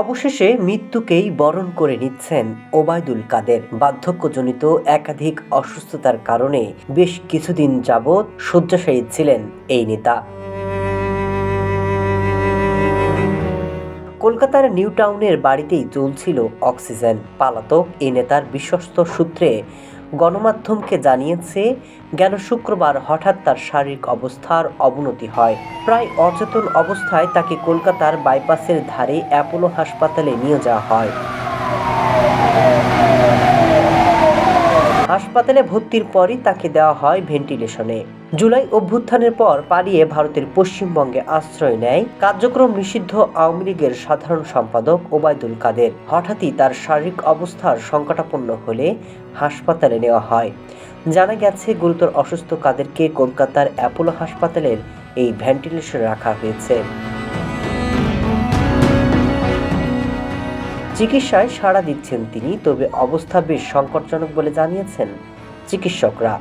অবশেষে মৃত্যুকেই বরণ করে নিচ্ছেন ওবায়দুল কাদের। বার্ধক্যজনিত একাধিক অসুস্থতার কারণে বেশ কিছুদিন যাবৎ শয্যাশায়ী ছিলেন এই নেতা। কলকাতার নিউ টাউনের বাড়িতেই চলছিল অক্সিজেন। পালাতক এই নেতার বিশ্বস্ত সূত্রে গণমাধ্যমকে জানিয়েছে, গেল শুক্রবার হঠাৎ তার শারীরিক অবস্থার অবনতি হয়। প্রায় অচেতন অবস্থায় তাকে কলকাতার বাইপাসের ধারে অ্যাপোলো হাসপাতালে নিয়ে যাওয়া হয়। হাসপাতালে ভর্তির পরই তাকে দেওয়া হয় ভেন্টিলেশনে। জুলাই অভ্যুত্থানের পর পালিয়ে ভারতের পশ্চিমবঙ্গে আশ্রয় নেয় কার্যক্রম নিষিদ্ধ আওয়ামী লীগের সাধারণ সম্পাদক ওবায়দুল কাদের। হঠাৎই তার শারীরিক অবস্থার সংকটাপন্ন হলে হাসপাতালে নেওয়া হয়। জানা গেছে, গুরুতর অসুস্থ কাদেরকে কলকাতার অ্যাপোলো হাসপাতালের এই ভেন্টিলেশনে রাখা হয়েছে। চিকিৎসায় সাড়া দিচ্ছেন তিনি তবে অবস্থা বেশ সংকটজনক বলে জানিয়েছেন চিকিৎসকরা।